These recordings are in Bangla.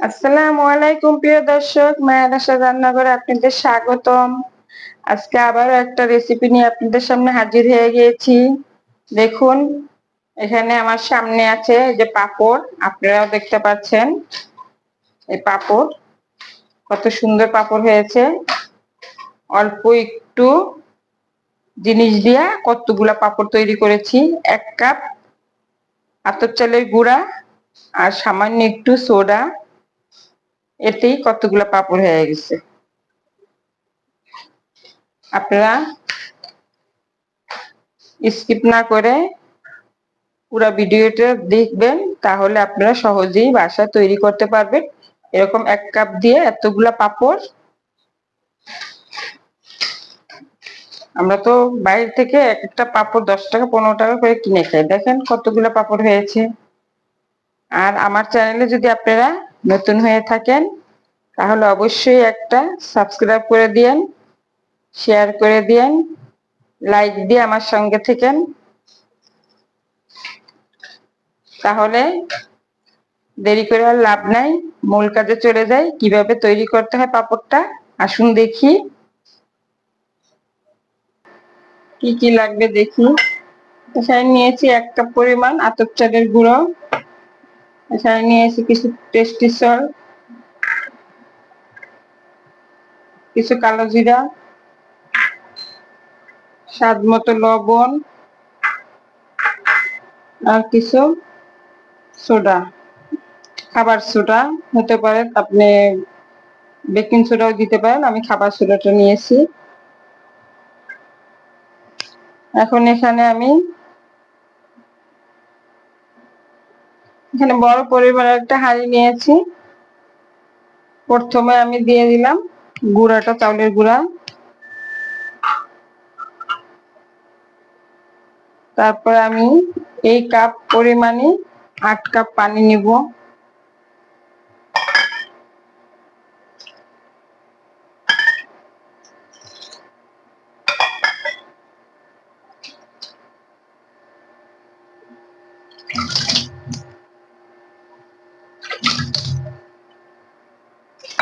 আসসালামু আলাইকুম, প্রিয় দর্শক আশা রান্নাঘরে আপনাদের স্বাগতম। আজকে আবারও একটা রেসিপি নিয়ে আপনাদের সামনে হাজির হয়ে গিয়েছি। দেখুন, এখানে আমার সামনে আছে যে পাপড়, আপনারাও দেখতে পাচ্ছেন এই পাপড়, কত সুন্দর পাপড় হয়েছে। অল্প একটু জিনিস দিয়া কতগুলা পাপড় তৈরি করেছি, এক কাপ আতর চালের গুঁড়া আর সামান্য একটু সোডা। এতেই কতগুলো পাপড় হয়ে গেছে। আপনারা স্কিপ না করে পুরো ভিডিওটা দেখবেন, তাহলে আপনারা সহজেই বাসা তৈরি করতে পারবেন। এরকম এক কাপ দিয়ে এতগুলা পাপড়। আমরা তো বাইরে থেকে এক একটা পাপড় দশ টাকা, পনেরো টাকা করে কিনে খাই। দেখেন কতগুলো পাপড় হয়েছে। আর আমার চ্যানেলে যদি আপনারা নতুন হয়ে থাকেন, তাহলে অবশ্যই একটা সাবস্ক্রাইব করে দিয়েন শেয়ার করে দিয়েন লাইক দিয়ে আমার সঙ্গে থেকেন। তাহলে দেরি করে আর লাভ নাই, মূল কাজে চলে যাই, কীভাবে তৈরি করতে হয় পাপড়টা, আসুন দেখি। কি কি লাগবে দেখি। এখানে নিয়েছি এক কাপ পরিমাণ আতপ চালের গুঁড়ো। এখানে নিয়েছি কিছু টেস্টি সল কিছু কালো জিরা, স্বাদ মতো লবণ, আর কিছু সোডা খাবার সোডা হতে পারে। আপনি বেকিং সোডাও দিতে পারেন, আমি খাবার সোডাটা নিয়েছি। এখন এখানে আমি এখানে বড় পরিমাণের একটা হাড়ি নিয়েছি। প্রথমে আমি দিয়ে দিলাম গুঁড়াটা, চাউলের গুঁড়া। তারপর আমি এই কাপ পরিমাণে আট কাপ পানি নিব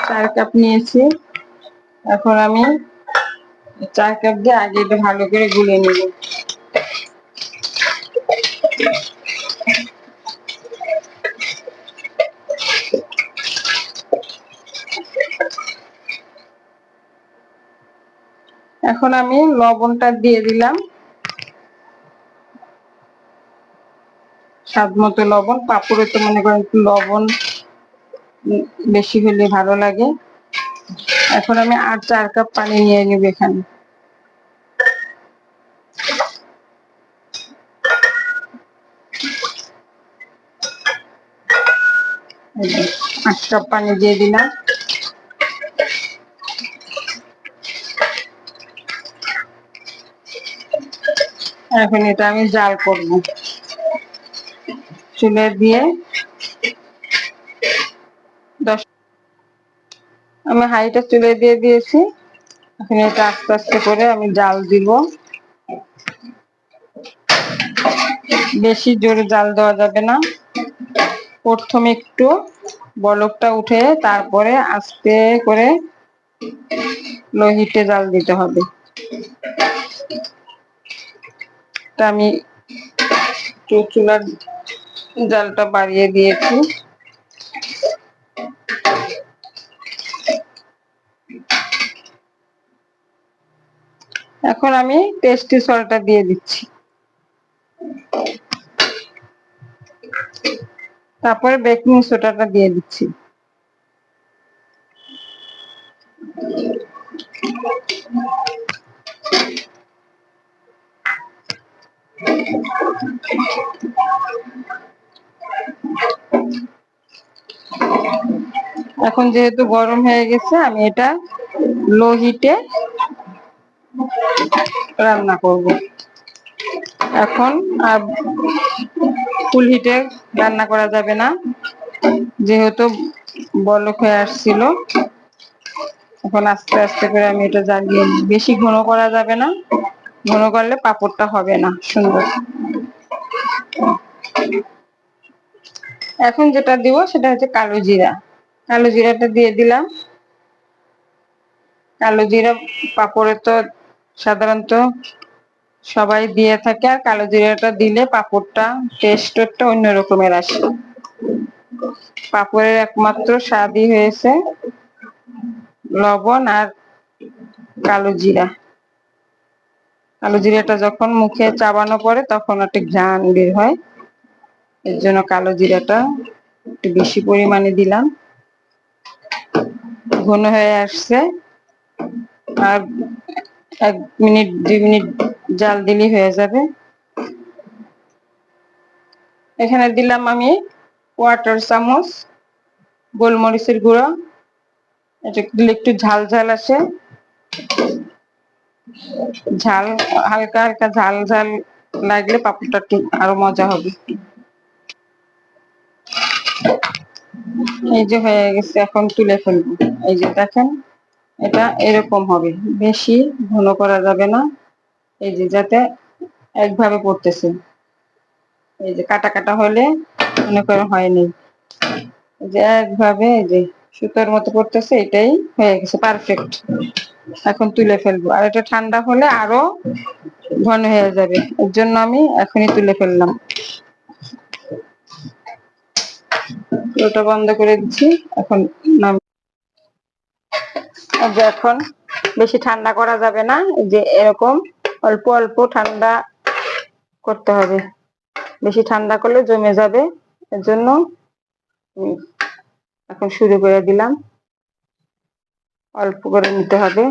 চার কাপ নিয়েছি এখন আমি চা কাপ দিয়ে আগে ভালো করে গুলে নিব। এখন আমি লবণটা দিয়ে দিলাম। স্বাদ মতো লবণ পাপড়ে তো মনে করেন লবণ বেশি হলে ভালো লাগে। এখন আমি আর চার কাপ পানি নিয়ে নিব এখানে। আট কাপ পানি দিয়ে দিলাম। এখন এটা আমি জাল করব। চুলে দিয়ে আমি হাইটা চুলে দিয়ে দিয়েছি। এখন এটা আস্তে আস্তে করে আমি জাল দিব। বেশি জোরে জাল দেওয়া যাবে না। প্রথমে একটু বলকটা উঠে তারপরে আস্তে করে লোহিতে জাল দিতে হবে। আমি চুলার জালটা বাড়িয়ে দিয়েছি। এখন আমি টেস্টি সলটা দিয়ে দিচ্ছি। তারপরে বেকিং সোডাটা দিয়ে দিচ্ছি। এখন যেহেতু গরম হয়ে গেছে, আমি এটা লো হিটে রান্না করব। এখন আর ফুল হিটে রান্না করা যাবে না। যেহেতু বলক হয়ে আসছিল, এখন আস্তে আস্তে করে আমি এটা জ্বালিয়ে বেশি ঘন করা যাবে না, ঘন করলে পাপড়টা হবে না সুন্দর। এখন যেটা দিব সেটা হচ্ছে কালো জিরা। কালো জিরাটা দিয়ে দিলাম। কালো জিরা পাপড়ে তো সাধারণত সবাই দিয়ে থাকে আর কালো জিরাটা দিলে পাপড়টা টেস্ট একটা অন্য রকমের আসে। পাপড়ের একমাত্র স্বাদই হয়েছে লবণ আর কালো জিরা। কালো জিরাটা যখন মুখে চাবানো পড়ে তখন একটা ঘ্রাণ বের হয়। এর জন্য কালো জিরাটা একটু বেশি পরিমাণে দিলাম। ঘন হয়ে আসছে। আর এক মিনিট, দুই মিনিট জাল দিলেই হয়ে যাবে। এখানে দিলাম আমি কোয়ার্টার চামচ গোলমরিচের গুঁড়ো। এটা দিলে একটু ঝাল ঝাল আসে। ঝাল, হালকা হালকা ঝাল ঝাল লাগলে পাপড়টা একটু আরও মজা হবে। এই যে হয়ে গেছে, এখন তুলে ফেলব। এই যে দেখেন এটা এরকম হবে। বেশি ঘন করা যাবে না। এই যে যাতে একভাবে পড়তেছে। এই যে কাটা কাটা হলে মনে করে হয়নি যে একভাবে এই যে সুতোর মতো পড়তেছে, এটাই হয়ে গেছে পারফেক্ট এখন তুলে ফেলব। আর এটা ঠান্ডা হলে আরও ঘন হয়ে যাবে। এর জন্য আমি এখনই তুলে ফেললাম। ওটা বন্ধ করে দিচ্ছি। এখন নাম যে এখন বেশি ঠান্ডা করা যাবে না যে এরকম অল্প অল্প ঠান্ডা করতে হবে। বেশি ঠান্ডা করলে জমে যাবে, এর জন্য এখন শুরু করে দিলাম। অল্প করে নিতে হবে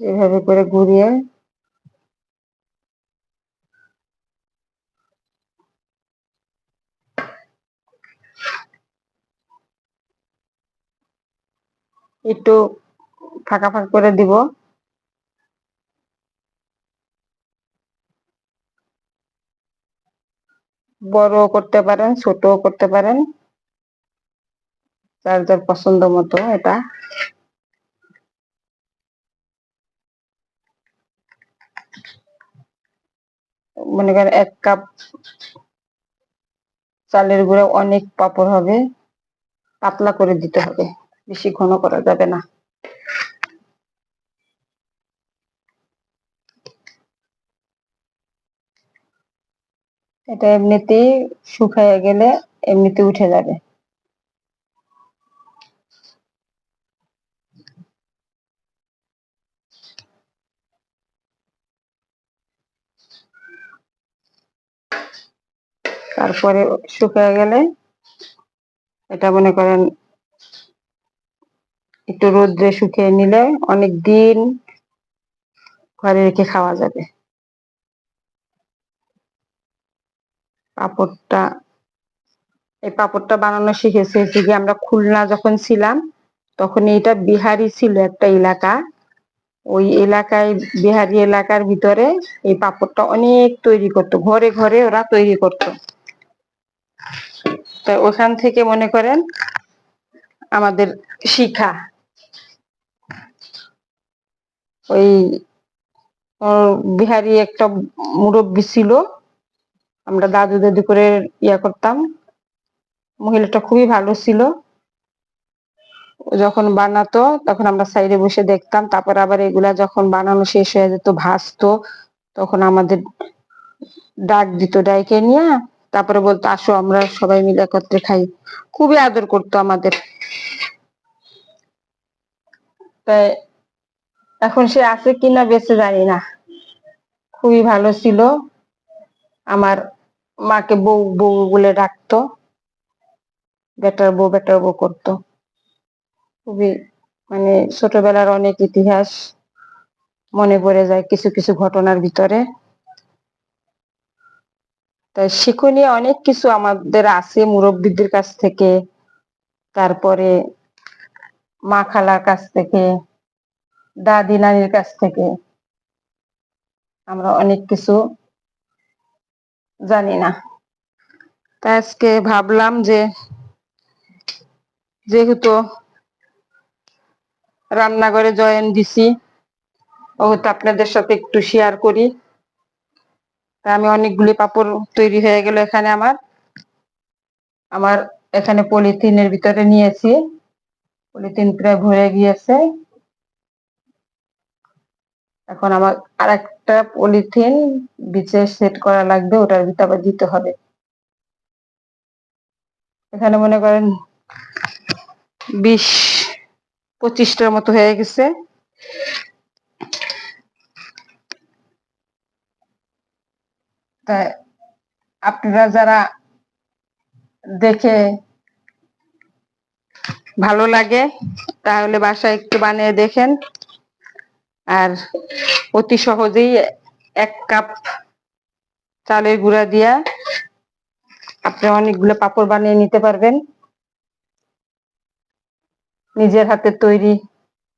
যেভাবে করে ঘুরিয়ে একটু ফাঁকা ফাঁকা করে দিব। বড় করতে পারেন ছোট করতে পারেন। যার যার পছন্দ মতো এটা। মনে করেন এক কাপ চালের গুঁড়ো অনেক পাপড় হবে, পাতলা করে দিতে হবে। বেশি ঘন করা যাবে না। এটা এমনিতেই শুকায় গেলে এমনিতে উঠে যাবে। তারপরে শুকিয়ে গেলে এটা মনে করেন একটু রোদ্রে শুকিয়ে নিলে অনেক দিন ঘরে রেখে খাওয়া যাবে। পাপড়টা, এই পাপড়টা বানানো শিখেছি হচ্ছে কি আমরা খুলনা যখন ছিলাম, তখন এইটা বিহারি ছিল একটা এলাকা। ওই এলাকায়, বিহারি এলাকার ভিতরে এই পাপড়টা অনেক তৈরি করতো, ঘরে ঘরে ওরা তৈরি করত। তো ওখান থেকে মনে করেন আমাদের শিখা। ওই বিহারি একটা মুরব্বী ছিল। আমরা দাদু দাদু করে ইয়া করতাম। মহিলাটা খুবই ভালো ছিল। যখন বানাতো, তখন আমরা সাইডে বসে দেখতাম। তারপর আবার এগুলা যখন বানানো শেষ হয়ে যেত ভাসতো তখন আমাদের ডাক দিত ডাইকে নিয়ে। তারপরে বলতো, আসো, আমরা সবাই মিলে একত্রে খাই। খুবই আদর করতো আমাদের। তাই এখন সে আছে কিনা বেঁচে জানি না। খুবই ভালো ছিল। আমার মাকে বউ বউ বলে ডাকতো। বেটার বউ বেটার বউ করতো। খুবই মানে ছোটবেলার অনেক ইতিহাস মনে পড়ে যায় কিছু কিছু ঘটনার ভিতরে। তাই শিক্ষণীয় অনেক কিছু আমাদের আছে মুরব্বীদের কাছ থেকে। তারপরে মা খালার কাছ থেকে। দাদি নানির কাছ থেকে। আমরা অনেক কিছু জানি না। তাই আজকে ভাবলাম যে, যেহেতু রান্নাঘরে জয়েন দিছি, ওহতো আপনাদের সাথে একটু শেয়ার করি। তা আমি অনেকগুলি পাপড় তৈরি হয়ে গেল এখানে আমার। আমার এখানে পলিথিনের ভিতরে নিয়েছি। পলিথিন প্রায় ভরে গিয়েছে। এখন আমার আর একটা পলিথিন বিচে সেট করা লাগবে, ওটার ভিতরে আবার দিতে হবে। এখানে মনে করেন বিশ, পঁচিশটার মতো হয়ে গেছে। আপনারা যারা দেখে ভালো লাগে, তাহলে বাসায় একটু বানিয়ে দেখেন। আর অতি সহজেই এক কাপ চালের গুঁড়া দিয়া আপনি অনেকগুলো পাপড় বানিয়ে নিতে পারবেন। নিজের হাতে তৈরি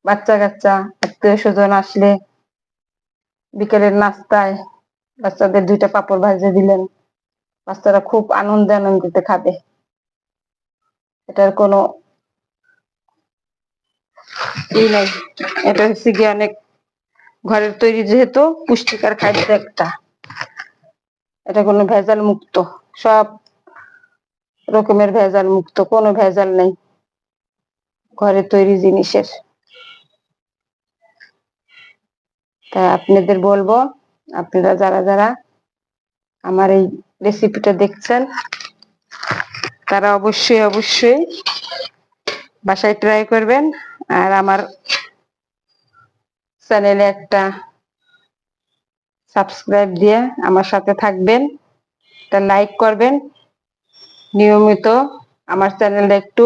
বাচ্চা কাচ্চা আত্মীয় স্বজন আসলে বিকেলের নাস্তায় বাচ্চাদের দুইটা পাপড় ভাজে দিলেন। বাচ্চারা খুব আনন্দে আনন্দিতে খাবে। এটার কোনো ই নাই। এটা হচ্ছে গিয়ে অনেক ঘরের তৈরি যেহেতু, পুষ্টিকর খাদ্য একটা। এটা কোনো ভেজাল মুক্ত। সব রকমের ভেজাল মুক্ত, কোনো ভেজাল নেই ঘরে তৈরি জিনিসের। তাই আপনাদের বলব, আপনারা যারা যারা আমার এই রেসিপিটা দেখছেন, তারা অবশ্যই অবশ্যই বাসায় ট্রাই করবেন। আর আমার চ্যানেলে একটা সাবস্ক্রাইব দিয়ে আমার সাথে থাকবেন। তা লাইক করবেন। নিয়মিত আমার চ্যানেলটা একটু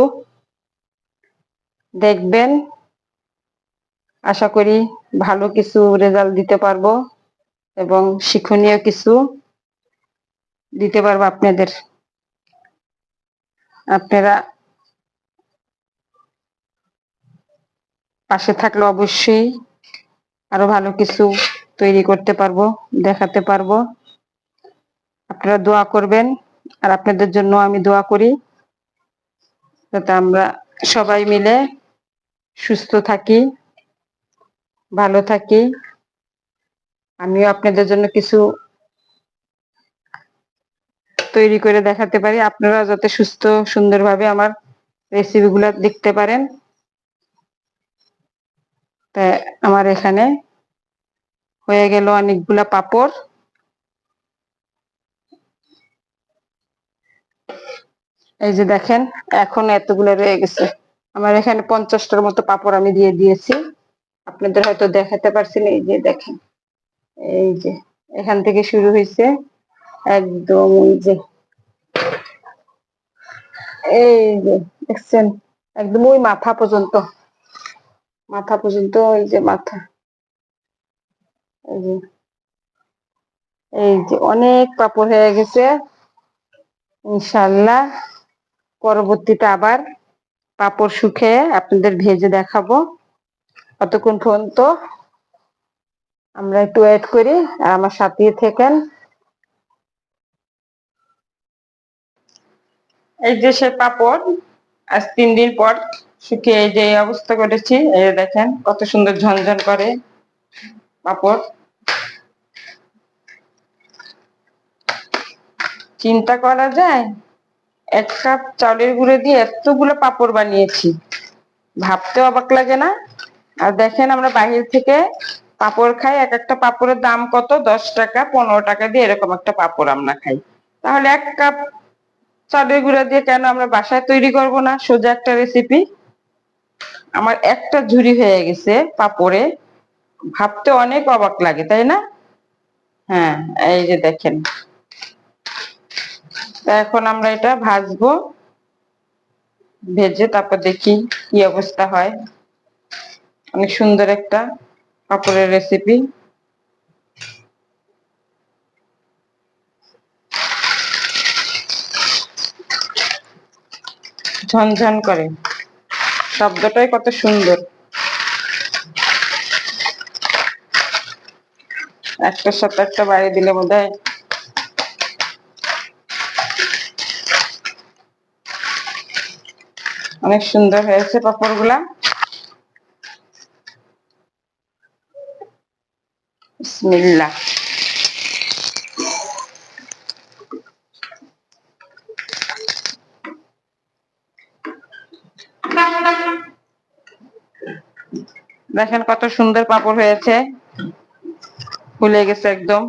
দেখবেন। আশা করি ভালো কিছু রেজাল্ট দিতে পারব এবং শিক্ষণীয় কিছু দিতে পারব আপনাদের। আপনারা পাশে থাকলে অবশ্যই আরও ভালো কিছু তৈরি করতে পারব, দেখাতে পারব। আপনারা দোয়া করবেন আর আপনাদের জন্য আমি দোয়া করি যাতে আমরা সবাই মিলে সুস্থ থাকি, ভালো থাকি। আমিও আপনাদের জন্য কিছু তৈরি করে দেখাতে পারি। আপনারা যাতে সুস্থ, সুন্দরভাবে আমার রেসিপিগুলো দেখতে পারেন। তা আমার এখানে হয়ে গেল অনেকগুলা পাপড়। এই যে দেখেন, এখন এতগুলো রয়ে গেছে। আমার এখানে পঞ্চাশটার মতো পাপড় আমি দিয়ে দিয়েছি। আপনাদের হয়তো দেখাতে পারছি না এই যে দেখেন। এই যে, এখান থেকে শুরু হয়েছে একদম এই যে। এই যে, দেখছেন? একদম ওই মাথা পর্যন্ত। মাথা পর্যন্ত ওই যে মাথা। এই যে এই যে অনেক পাপড় হয়ে গেছে। ইনশাল্লাহ পরবর্তীতে আবার পাপড় শুকিয়ে আপনাদের ভেজে দেখাবো। অতক্ষণ পর্যন্ত আমরা একটু ওয়েট করি আর আমার সাথে থেকেন। এই যে সে পাপড় আজ তিন দিন পর শুকিয়ে যে অবস্থা করেছি, এই দেখেন কত সুন্দর ঝনঝন করে। পাপড় চিন্তা করা যায়, এক কাপ চাউলের গুঁড়ো দিয়ে এতগুলো পাপড় বানিয়েছি। ভাবতে অবাক লাগে না? আর দেখেন আমরা বাহির থেকে পাপড় খাই, এক একটা পাপড়ের দাম কত? দশ টাকা, পনেরো টাকা দিয়ে এরকম একটা পাপড় আমরা খাই। তাহলে এক কাপ চালের গুঁড়া দিয়ে কেন আমরা বাসায় তৈরি করব না? সোজা একটা রেসিপি আমার একটা ঝুড়ি হয়ে গেছে পাপড়ে। ভাবতে অনেক অবাক লাগে, তাই না? হ্যাঁ এই যে দেখেন। এখন আমরা এটা ভাজবো, ভেজে তারপর দেখি কি অবস্থা হয়। অনেক সুন্দর একটা পাপড়ের রেসিপি ঝনঝন করে, শব্দটাই কত সুন্দর। একটার সাথে একটা বাড়ি দিলে বোধ হয় অনেক সুন্দর হয়েছে পাপড়গুলা। বিসমিল্লাহ। দেখেন কত সুন্দর পাপড় হয়েছে। ফুলে গেছে একদম।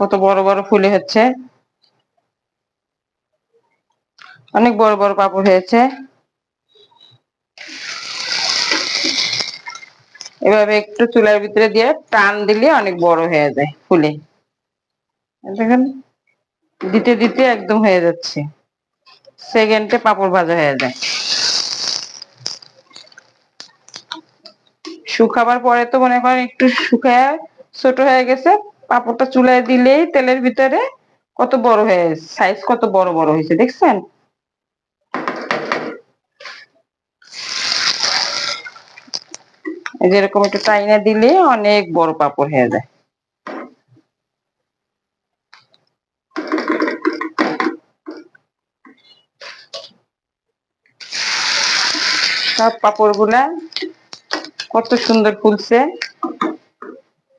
কত বড় বড় ফুলে হচ্ছে। অনেক বড় বড় পাপড় হয়েছে। এভাবে একটু চুলার ভিতরে দিয়ে টান দিলে অনেক বড় হয়ে যায় ফুলে। দেখেন, দিতে দিতে একদম হয়ে যাচ্ছে। সেকেন্ডে পাপড় ভাজা হয়ে যায়। শুকাবার পরে তো মনে করেন একটু শুকায়, ছোট হয়ে গেছে। পাপড়টা চুলায় দিলেই তেলের ভিতরে কত বড় হয়ে সাইজ কত বড় বড় হয়েছে, দেখছেন? এই যে এরকম একটু টাইনা দিলে অনেক বড় পাপড় হয়ে যায়। সব পাপড়গুলা কত সুন্দর ফুলছে।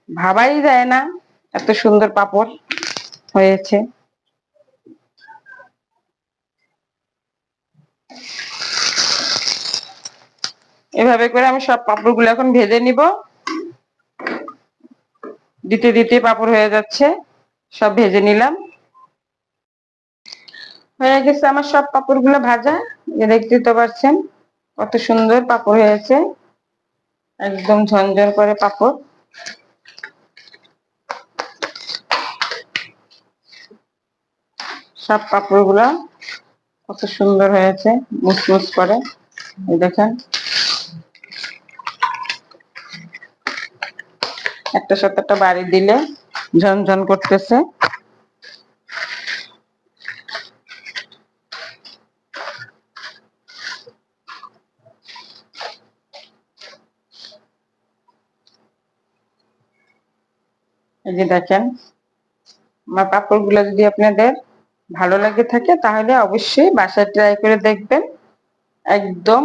ভাবাই যায় না এত সুন্দর পাপড় হয়েছে। এভাবে করে আমি সব পাপড়গুলো এখন ভেজে নিব। দিতে দিতে পাপড় হয়ে যাচ্ছে, সব ভেজে নিলাম। হয়ে গেছে আমার সব পাপড়গুলো ভাজা দেখতে তো পারছেন কত সুন্দর পাপড় হয়েছে। একদম ঝনঝন করে পাপড়। সব পাপড়গুলা কত সুন্দর হয়েছে, মুসমুস করে। দেখেন। একটা সাথে একটা বাড়ি দিলে ঝনঝন করতেছে। এই যে দেখেন, আমার পাপড়গুলো যদি আপনাদের ভালো লাগে থাকে, তাহলে অবশ্যই বাসায় ট্রাই করে দেখবেন। একদম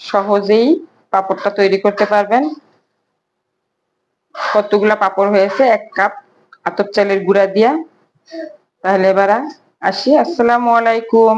সহজেই পাপড়টা তৈরি করতে পারবেন। কতগুলা পাপড় হয়েছে, এক কাপ আতপ চালের গুঁড়া দিয়া। তাহলে এবার আসি। আসসালামু আলাইকুম।